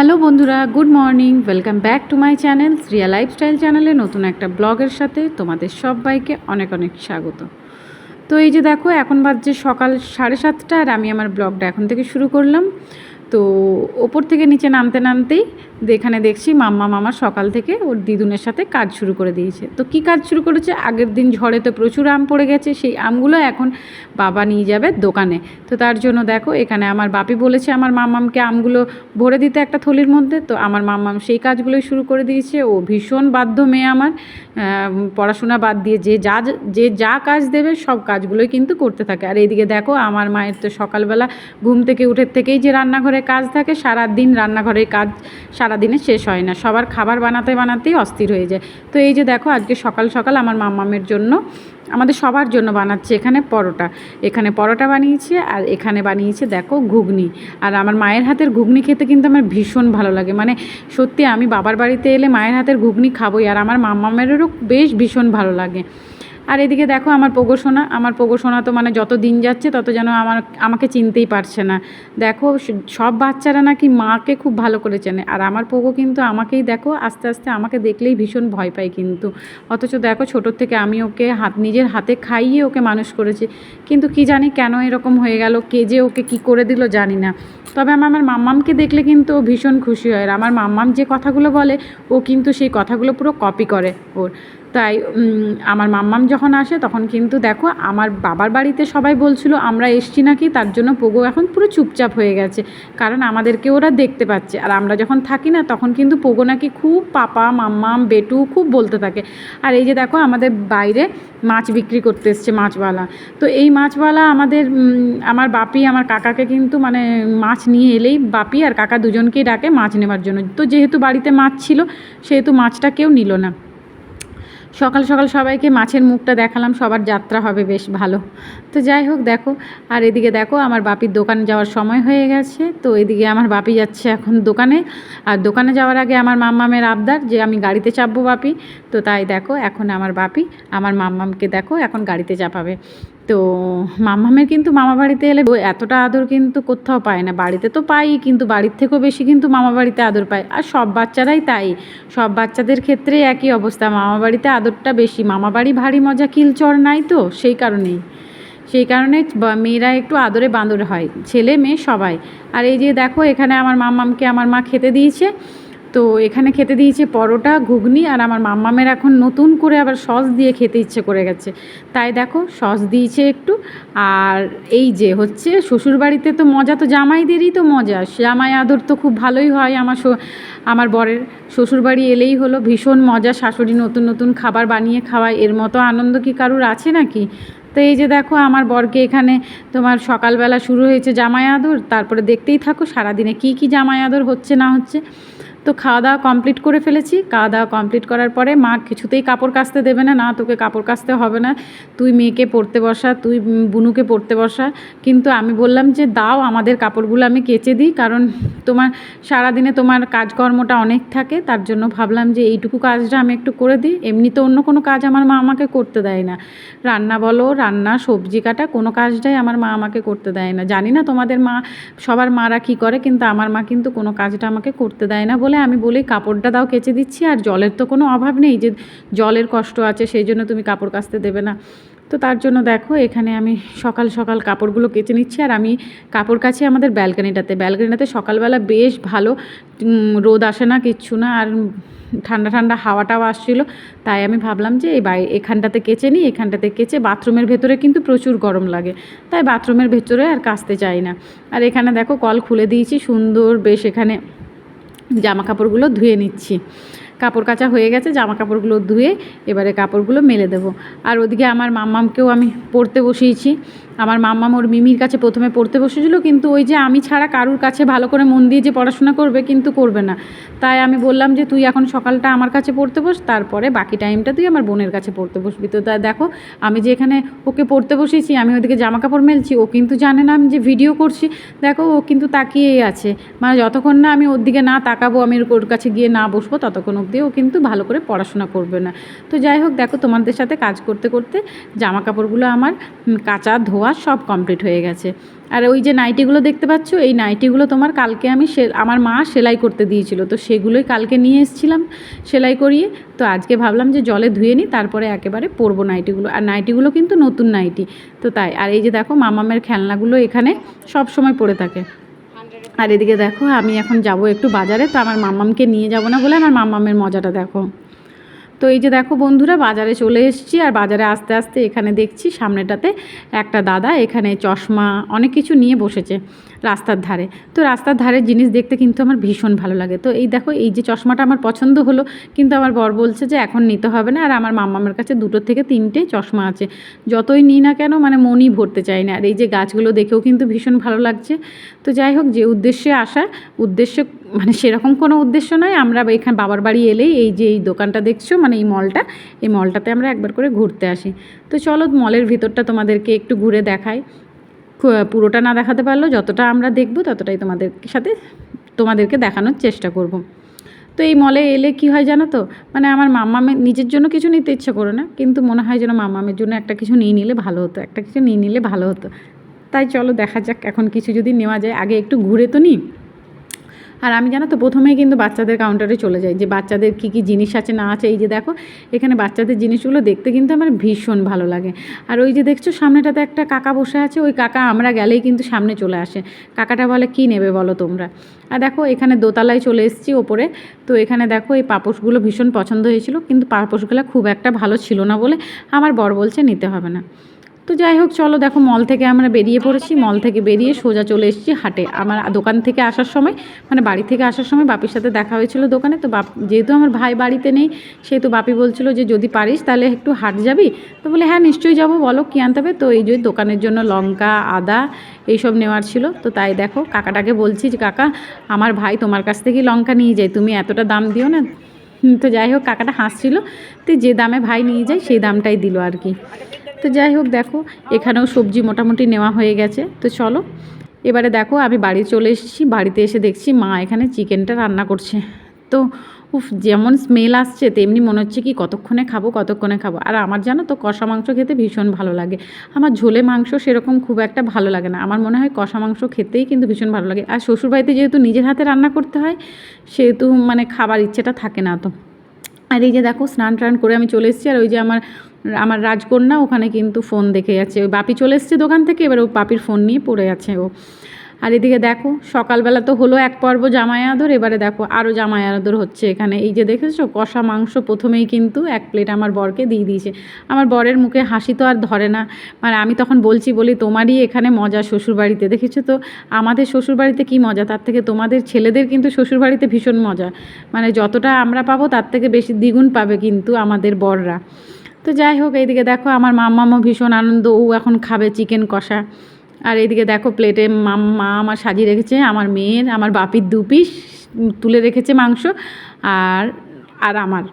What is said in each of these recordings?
Hello বন্ধুরা, good morning, welcome back to my channel Shriya lifestyle চ্যানেলে নতুন একটা ব্লগের সাথে তোমাদের সবাইকে অনেক অনেক স্বাগত। তো এই যে দেখো, এখন বাজছে সকাল সাড়ে সাতটা আর আমি আমার ব্লগটা এখন থেকে শুরু করলাম। তো ওপর থেকে নিচে নামতে নামতেই এখানে দেখছি মাম্মা মামার সকাল থেকে ওর দিদুনের সাথে কাজ শুরু করে দিয়েছে। তো কি কাজ শুরু করেছে? আগের দিন ঝড়ে তো প্রচুর আম পড়ে গেছে, সেই আমগুলো এখন বাবা নিয়ে যাবে দোকানে। তো তার জন্য দেখো, এখানে আমার বাপি বলেছে আমার মাম্মামকে আমগুলো ভরে দিতে একটা থলির মধ্যে। তো আমার মাম্মাম সেই কাজগুলোই শুরু করে দিয়েছে। ও ভীষণ বাধ্য মেয়ে আমার। পড়াশোনা বাদ দিয়ে যে যা যে যা কাজ দেবে সব কাজগুলোই কিন্তু করতে থাকে। আর এইদিকে দেখো, আমার মায়ের তো সকালবেলা ঘুম থেকে, উঠে থেকেই যে রান্নাঘরে কাজ থাকে সারা দিন রান্নাঘরের কাজ সারা দিনে শেষ হয় না। সবার খাবার বানাতে বানাতেই অস্থির হয়ে যায়। তো এই যে দেখো, আজকে সকাল সকাল আমার মাম্মামের জন্য, আমাদের সবার জন্য বানাচ্ছে এখানে পরোটা। এখানে পরোটা বানিয়েছে আর এখানে বানিয়েছে দেখো ঘুগনি। আর আমার মায়ের হাতের ঘুগনি খেতে কিন্তু আমার ভীষণ ভালো লাগে। মানে সত্যি আমি বাবার বাড়িতে এলে মায়ের হাতের ঘুগনি খাবোই আর আমার মাম্মামেরও বেশ ভীষণ ভালো লাগে। আর এদিকে দেখো আমার পোগোশোনা আমার পোগোশোনা তো মানে যত দিন যাচ্ছে তত যেন আমার, আমাকে চিনতেই পারছে না। দেখো সব বাচ্চারা নাকি মাকে খুব ভালো করে চেনে। আর আমার পোগো কিন্তু আমাকেই দেখো, আস্তে আস্তে আমাকে দেখলেই ভীষণ ভয় পায় কিন্তু। অথচ দেখো ছোটোর থেকে আমি ওকে হাত, নিজের হাতে খাইয়ে ওকে মানুষ করেছি। কিন্তু কি জানি কেন এরকম হয়ে গেল, কে যে ওকে কি করে দিল জানি না। তবে আমি আমার মাম্মামকে দেখলে কিন্তু ও ভীষণ খুশি হয়। আর আমার মাম্মাম যে কথাগুলো বলে, ও কিন্তু সেই কথাগুলো পুরো কপি করে ওর। তাই আমার মাম্মাম যখন আসে তখন কিন্তু দেখো আমার বাবার বাড়িতে সবাই বলছিল, আমরা এসছি নাকি? তার জন্য পোগো এখন পুরো চুপচাপ হয়ে গেছে। কারণ আমাদেরকে ওরা দেখতে পাচ্ছে। আর আমরা যখন থাকি না তখন কিন্তু পোগো নাকি খুব পাপা, মাম্মাম, বেটু খুব বলতে থাকে। আর এই যে দেখো আমাদের বাইরে মাছ বিক্রি করতে এসছে মাছওয়ালা। তো এই মাছওয়ালা আমাদের আমার বাপি, আমার কাকাকে কিন্তু মানে মাছ নিয়ে এলেই বাপি আর কাকা দুজনকেই ডাকে মাছ নেওয়ার জন্য। তো যেহেতু বাড়িতে মাছ ছিল, সেহেতু মাছটা কেউ নিল না। সকাল সকাল সবাইকে মাছের মুখটা দেখালাম, সবার যাত্রা হবে বেশ ভালো। তো যাই হোক, দেখো, আর এদিকে দেখো, আমার বাপির দোকানে যাওয়ার সময় হয়ে গেছে। তো এদিকে আমার বাপি যাচ্ছে এখন দোকানে। আর দোকানে যাওয়ার আগে আমার মাম্মামের আবদার যে আমি গাড়িতে চাপবো বাপি। তো তাই দেখো, এখন আমার বাপি, আমার মাম্মামকে দেখো, এখন গাড়িতে চাপাবে। তো মাম্মামের কিন্তু মামা বাড়িতে এলে এতটা আদর কিন্তু কোথাও পায় না। বাড়িতে তো পাই, কিন্তু বাড়ির থেকেও বেশি কিন্তু মামা বাড়িতে আদর পায়। আর সব বাচ্চারাই তাই। সব বাচ্চাদের ক্ষেত্রেই একই অবস্থা। মামা বাড়িতে আদরটা বেশি। মামা বাড়ি ভারী মজা কিলচর নাই তো, সেই কারণেই। সেই কারণে মেয়েরা একটু আদরে বাঁদরে হয়। ছেলে মেয়ে সবাই। আর এই যে দেখো, এখানে আমার মামামকে আমার মা খেতে দিয়েছে। তো এখানে খেতে দিয়েছে পরোটা, ঘুগনি আর আমার মাম্মামের এখন নতুন করে আবার সস দিয়ে খেতে ইচ্ছে করে গেছে। তাই দেখো, সস দিয়েছে একটু আর এই যে হচ্ছে শ্বশুরবাড়িতে তো মজা তো জামাইদেরই তো মজা। জামাই আদর তো খুব ভালোই হয় আমার আমার বরের। শ্বশুরবাড়ি এলেই হলো ভীষণ মজা, শাশুড়ি নতুন নতুন খাবার বানিয়ে খাওয়ায়। এর মতো আনন্দ কি কারুর আছে নাকি? তো এই যে দেখো, আমার বরকে এখানে তোমার সকালবেলা শুরু হয়েছে জামাই আদর। তারপরে দেখতেই থাকো সারাদিনে কি কি জামাই আদর হচ্ছে না হচ্ছে। তো খাওয়া দাওয়া কমপ্লিট করে ফেলেছি। খাওয়া দাওয়া কমপ্লিট করার পরে মা কিছুতেই কাপড় কাচতে দেবে না না তোকে কাপড় কাচতে হবে না, তুই মেয়েকে পড়তে বসা, তুই বুনুকে পড়তে বসা। কিন্তু আমি বললাম যে, দাও আমাদের কাপড়গুলো আমি কেচে দিই, কারণ তোমার সারাদিনে তোমার কাজকর্মটা অনেক থাকে, তার জন্য ভাবলাম যে এইটুকু কাজটা আমি একটু করে দিই। এমনি তো অন্য কোনো কাজ আমার মা আমাকে করতে দেয় না। রান্না বলো, রান্না, সবজি কাটা, কোনো কাজটাই আমার মা আমাকে করতে দেয় না। জানি না তোমাদের মা, সবার মারা কী করে, কিন্তু আমার মা কিন্তু কোনো কাজটা আমাকে করতে দেয় না বলে আমি বলি, কাপড়টা দাও, কেচে দিচ্ছি, আর জলের তো কোনো অভাব নেই যে জলের কষ্ট আছে, সেই জন্য তুমি কাপড় কাচতে দেবে না। তো তার জন্য দেখো, এখানে আমি সকাল সকাল কাপড়গুলো কেচে নিচ্ছি, আর আমি কাপড় কাছি আমাদের ব্যালকানিটাতে। ব্যালকানিটাতে সকালবেলা বেশ ভালো রোদ আসে না, কিচ্ছু না, আর ঠান্ডা ঠান্ডা হাওয়াটাও আসছিল। তাই আমি ভাবলাম যে এই বাই, এখানটাতে কেচে নিই, এখানটাতে কেচে বাথরুমের ভেতরে কিন্তু প্রচুর গরম লাগে। তাই বাথরুমের ভেতরে আর কাচতে চাই না। আর এখানে দেখো কল খুলে দিয়েছি, সুন্দর, বেশ এখানে জামা কাপড়গুলো ধুয়ে নিচ্ছি। কাপড় কাচা হয়ে গেছে জামা কাপড়গুলো ধুয়ে এবারে কাপড়গুলো মেলে দেবো। আর ওদিকে আমার মাম্মামকেও আমি পড়তে বসিয়েছি। আমার মাম্মাম ওর মিমির কাছে প্রথমে পড়তে বসেছিল, কিন্তু ওই যে আমি ছাড়া কারুর কাছে ভালো করে মন দিয়ে যে পড়াশোনা করবে কিন্তু করবে না। তাই আমি বললাম যে, তুই এখন সকালটা আমার কাছে পড়তে বস, তারপরে বাকি টাইমটা তুই আমার বোনের কাছে পড়তে বসবি। তো তা দেখো, আমি যে এখানে ওকে পড়তে বসেছি আমি ওদিকে জামা কাপড় মেলছি, ও কিন্তু জানে না আমি যে ভিডিও করছি। দেখো, ও কিন্তু তাকিয়েই আছে। মানে যতক্ষণ না আমি ওর দিকে না তাকাবো, আমি ওর কাছে গিয়ে না বসবো, ততক্ষণ অবধি ও কিন্তু ভালো করে পড়াশোনা করবে না। তো যাই হোক, দেখো তোমাদের সাথে কাজ করতে করতে জামা কাপড়গুলো আমার কাচা ধোয়া সব কমপ্লিট হয়ে গেছে। আর ওই যে নাইটিগুলো দেখতে পাচ্ছ, এই নাইটিগুলো তোমার কালকে আমি সে, আমার মা সেলাই করতে দিয়েছিল। তো সেগুলোই কালকে নিয়ে এসেছিলাম সেলাই করিয়ে। তো আজকে ভাবলাম যে জলে ধুয়ে নিই, তারপরে একেবারে পরবো নাইটিগুলো। আর নাইটিগুলো কিন্তু নতুন নাইটি। তো তাই, আর এই যে দেখো মামামের খেলনাগুলো এখানে সব সময় পড়ে থাকে। আর এদিকে দেখো, আমি এখন যাব একটু বাজারে, তো আমার মাম্মামকে নিয়ে যাব না বলে আমার মাম্মামের মজাটা দেখো। তো এই যে দেখো বন্ধুরা, বাজারে চলে এসেছি আর বাজারে আস্তে আস্তে এখানে দেখছি সামনেটাতে একটা দাদা, এখানে চশমা, অনেক কিছু নিয়ে বসেছে। রাস্তার ধারে। তো রাস্তার ধারে জিনিস দেখতে কিন্তু আমার ভীষণ ভালো লাগে। তো এই দেখো, এই যে চশমাটা আমার পছন্দ হলো, কিন্তু আমার বর বলছে যে এখন নিতে হবে না, আর আমার মাম্মামের কাছে দুটো থেকে তিনটে চশমা আছে। যতই নিই না কেন মানে মনই ভরতে চাই না। আর এই যে গাছগুলো দেখেও কিন্তু ভীষণ ভালো লাগছে। তো যাই হোক, যে উদ্দেশ্যে আসা, উদ্দেশ্য মানে সেরকম কোনো উদ্দেশ্য নয়। আমরা এখানে, বাবার বাড়ি এলেই এই যে এই দোকানটা দেখছ মানে এই মলটা, এই মলটাতে আমরা একবার করে ঘুরতে আসি। তো চলো, মলের ভিতরটা তোমাদেরকে একটু ঘুরে দেখাই। পুরোটা না দেখাতে পারলেও যতটা আমরা দেখব ততটাই তোমাদের সাথে তোমাদেরকে দেখানোর চেষ্টা করব। তো এই মলে এলে কি হয় জানো তো? মানে আমার মামামের নিজের জন্য কিছু নিতে ইচ্ছে করে না, কিন্তু মনে হয় যেন মামামের জন্য একটা কিছু নিয়ে নিলে ভালো হতো, একটা কিছু নিয়ে নিলে ভালো হতো। তাই চলো দেখা যাক এখন কিছু যদি নেওয়া যায়, আগে একটু ঘুরে তো নিই। আর আমি জানো তো প্রথমেই কিন্তু বাচ্চাদের কাউন্টারে চলে যাই যে বাচ্চাদের কী কী জিনিস আছে, না আছে, এই যে দেখো, এখানে বাচ্চাদের জিনিসগুলো দেখতে কিন্তু আমার ভীষণ ভালো লাগে। আর ওই যে দেখছ, সামনেটাতে একটা কাকা বসে আছে, ওই কাকা আমরা গেলেই কিন্তু সামনে চলে আসে। কাকাটা বলে, কী নেবে বলো তোমরা? আর দেখো, এখানে দোতলায় চলে এসেছি ওপরে। তো এখানে দেখো, এই পাপোশগুলো ভীষণ পছন্দ হয়েছিল, কিন্তু পাপোশগুলো খুব একটা ভালো ছিল না বলে আমার বর বলছে, নিতে হবে না। তো যাই হোক, চলো দেখো মল থেকে আমরা বেরিয়ে পড়েছি। মল থেকে বেরিয়ে সোজা চলে এসেছি হাটে। আমার দোকান থেকে আসার সময় মানে বাড়ি থেকে আসার সময় বাপির সাথে দেখা হয়েছিল দোকানে। তো বাপ, যেহেতু আমার ভাই বাড়িতে নেই সেহেতু বাপি বলছিল যে, যদি পারিস তাহলে একটু হাট যাবি? তো বলে হ্যাঁ নিশ্চয়ই যাব। বলো, কী আনতে হবে? তো এই যে দোকানের জন্য লঙ্কা, আদা এইসব নেওয়ার ছিল। তো তাই দেখো, কাকাটাকে বলছি যে, কাকা, আমার ভাই তোমার কাছ থেকেই লঙ্কা নিয়ে যায়। তুমি এতটা দাম দিও না? তো যাই হোক, কাকাটা হাসছিল। তো যে দামে ভাই নিয়ে যায়, সেই দামটাই দিল আর কি। তো যাই হোক দেখো, এখানেও সবজি মোটামুটি নেওয়া হয়ে গেছে। তো চলো, এবারে দেখো আমি বাড়ি চলে এসেছি, বাড়িতে এসে দেখছি মা এখানে চিকেনটা রান্না করছে। তো উফ, যেমন স্মেল আসছে, তেমনি মনে হচ্ছে কি কতক্ষণে খাব কতক্ষণে খাব। আর আমার জানো তো, কষা মাংস খেতে ভীষণ ভালো লাগে। আমার ঝোলে মাংস সেরকম খুব একটা ভালো লাগে না। আমার মনে হয় কষা মাংস খেতেই কিন্তু ভীষণ ভালো লাগে। আর শ্বশুরবাড়িতে যেহেতু নিজের হাতে রান্না করতে হয়, সেহেতু মানে খাবার ইচ্ছেটা থাকে না তো। আর এই যে দেখো স্নান টান করে আমি চলে এসেছি। আর ওই যে আমার আমার রাজকন্যা ওখানে কিন্তু ফোন দেখে যাচ্ছে। ওই বাপি চলে এসছে দোকান থেকে, এবার ও বাপির ফোন নিয়ে পড়ে আছে ও। আর এদিকে দেখো, সকালবেলা তো হলো এক পর্ব জামাই আদর, এবারে দেখো আরও জামাই আদর হচ্ছে এখানে। এই যে দেখেছ, কষা মাংস প্রথমেই কিন্তু এক প্লেট আমার বরকে দিয়ে দিয়েছে। আমার বরের মুখে হাসি তো আর ধরে না। মানে আমি তখন বলছি, বলি, তোমারই এখানে মজা শ্বশুরবাড়িতে। দেখেছ তো? আমাদের শ্বশুরবাড়িতে কী মজা? তার থেকে তোমাদের ছেলেদের কিন্তু শ্বশুরবাড়িতে ভীষণ মজা। মানে যতটা আমরা পাবো, তার থেকে বেশি দ্বিগুণ পাবে কিন্তু আমাদের বররা। তো যাই হোক, এইদিকে দেখো আমার মাম্মামও ভীষণ আনন্দ। ও এখন খাবে চিকেন কষা। আর এইদিকে দেখো প্লেটে মা আমার সাজিয়ে রেখেছে, আমার মেয়ের, আমার বাপির দু পিস তুলে রেখেছে মাংস আর আর আমার।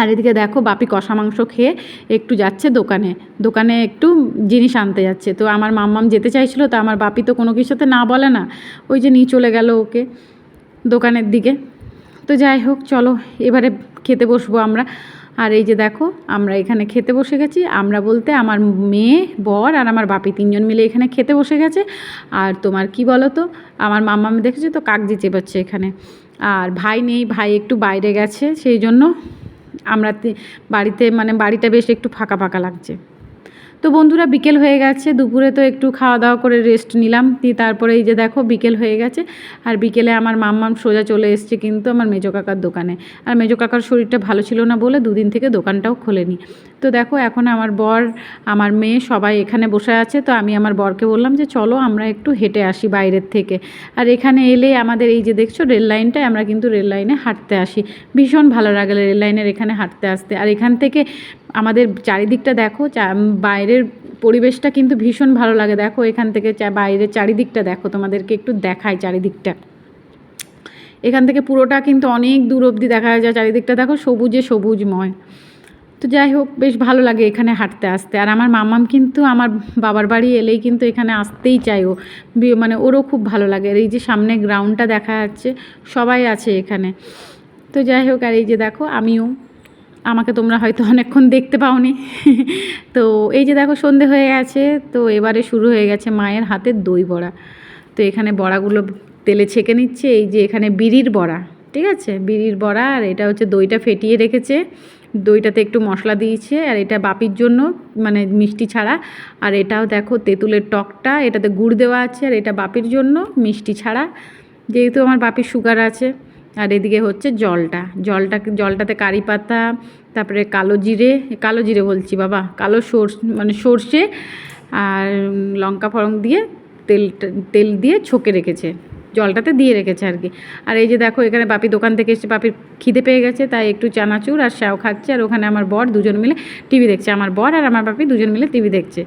আর এদিকে দেখো বাপি কষা মাংস খেয়ে একটু যাচ্ছে দোকানে। দোকানে একটু জিনিস আনতে যাচ্ছে। তো আমার মাম্মাম যেতে চাইছিলো, তো আমার বাপি তো কোনো কিছুতে না বলে না। ওই যে নিয়ে চলে গেল ওকে দোকানের দিকে। তো যাই হোক, চলো এবারে খেতে বসবো আমরা। আর এই যে দেখো, আমরা এখানে খেতে বসে গেছি। আমরা বলতে আমার মেয়ে, বর আর আমার বাপি তিনজন মিলে এখানে খেতে বসে গেছে। আর তোমার কি বলো তো আমার মাম্মা দেখেছ তো কাকজি চেপাচ্ছে এখানে। আর ভাই নেই, ভাই একটু বাইরে গেছে, সেই জন্য আমরা বাড়িতে মানে বাড়িটা বেশ একটু ফাঁকা ফাঁকা লাগছে। তো বন্ধুরা বিকেল হয়ে গেছে, দুপুরে তো একটু খাওয়া দাওয়া করে রেস্ট নিলাম। দিয়ে তারপরে এই যে দেখো বিকেল হয়ে গেছে, আর বিকেলে আমার মাম্মাম সোজা চলে এসছে কিন্তু আমার মেজো কাকার দোকানে। আর মেজো কাকার শরীরটা ভালো ছিল না বলে দুদিন থেকে দোকানটাও খোলেনি। তো দেখো এখন আমার বর, আমার মেয়ে সবাই এখানে বসে আছে। তো আমি আমার বরকে বললাম যে, চলো আমরা একটু হেঁটে আসি বাইরের থেকে। আর এখানে এলে আমাদের এই যে দেখছ রেল লাইনটায় আমরা কিন্তু রেল লাইনে হাঁটতে আসি। ভীষণ ভালো লাগে রেল লাইনের এখানে হাঁটতে আসতে। আর এখান থেকে আমাদের চারিদিকটা দেখো বাইরের পরিবেশটা কিন্তু ভীষণ ভালো লাগে। দেখো এখান থেকে বাইরের চারিদিকটা দেখো, তোমাদেরকে একটু দেখায় চারিদিকটা। এখান থেকে পুরোটা কিন্তু অনেক দূর অবধি দেখা যায় চারিদিকটা দেখো সবুজে সবুজময়। তো যাই হোক, বেশ ভালো লাগে এখানে হাঁটতে আসতে। আর আমার মামাম কিন্তু আমার বাবার বাড়ি এলেই কিন্তু এখানে আসতেই চাই ও। মানে ওরও খুব ভালো লাগে। আর এই যে সামনে গ্রাউন্ডটা দেখা যাচ্ছে, সবাই আছে এখানে। তো যাই হোক, আর এই যে দেখো, আমিও আমাকে তোমরা হয়তো অনেকক্ষণ দেখতে পাওনি। তো এই যে দেখো সন্ধে হয়ে গেছে, তো এবারে শুরু হয়ে গেছে মায়ের হাতের দই বড়া। তো এখানে বড়াগুলো তেলে ছেঁকে নিচ্ছে, এই যে এখানে বিড়ির বড়া, ঠিক আছে? বিড়ির বড়া, আর এটা হচ্ছে দইটা ফেটিয়ে রেখেছে। দইটাতে একটু মশলা দিয়েছে, আর এটা বাপির জন্য মানে মিষ্টি ছাড়া। আর এটাও দেখো তেঁতুলের টকটা, এটাতে গুড় দেওয়া আছে, আর এটা বাপির জন্য মিষ্টি ছাড়া। যেহেতু আমার বাপির সুগার আছে। আর এদিকে হচ্ছে জলটা। জলটা জলটাতে কারি পাতা, তারপরে কালো জিরে কালো জিরে বলছি বাবা, কালো সর্ষ মানে সর্ষে আর লঙ্কা ফড়ং দিয়ে তেল তেল দিয়ে ছকে রেখেছে। জলটাতে দিয়ে রেখেছে আর কি। আর এই যে দেখো, এখানে বাপি দোকান থেকে এসে বাপির খিদে পেয়ে গেছে, তাই একটু চানাচুর আর শ্যাও খাচ্ছে। আর ওখানে আমার বর দুজন মিলে টিভি দেখছে। আমার বর আর আমার বাপি দুজন মিলে টিভি দেখছে।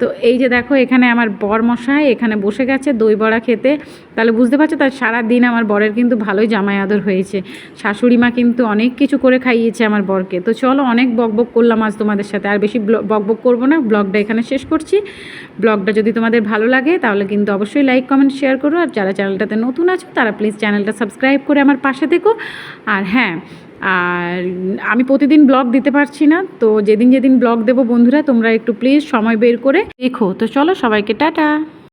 তো এই যে দেখো, এখানে আমার বর মশাই এখানে বসে গেছে দই বড়া খেতে। তাহলে বুঝতে পারছ, তার সারা দিন আমার বরের কিন্তু ভালোই জামাই আদর হয়েছে। শাশুড়ি মা কিন্তু অনেক কিছু করে খাইয়েছে আমার বরকে। তো চলো, অনেক বকবক করলাম আজ তোমাদের সাথে। আর বেশি বকবক করব না, ব্লগটা এখানে শেষ করছি। ব্লগটা যদি তোমাদের ভালো লাগে, তাহলে কিন্তু অবশ্যই লাইক কমেন্ট শেয়ার করো। আর যারা চ্যানেলটাতে নতুন আছো, তারা প্লিজ চ্যানেলটা সাবস্ক্রাইব করে আমার পাশে থেকো। আর হ্যাঁ আর আমি প্রতিদিন ব্লগ দিতে পারছি না, তো যেদিন যেদিন ব্লগ দেবো বন্ধুরা, তোমরা একটু প্লিজ সময় বের করে দেখো। তো চলো সবাইকে টাটা।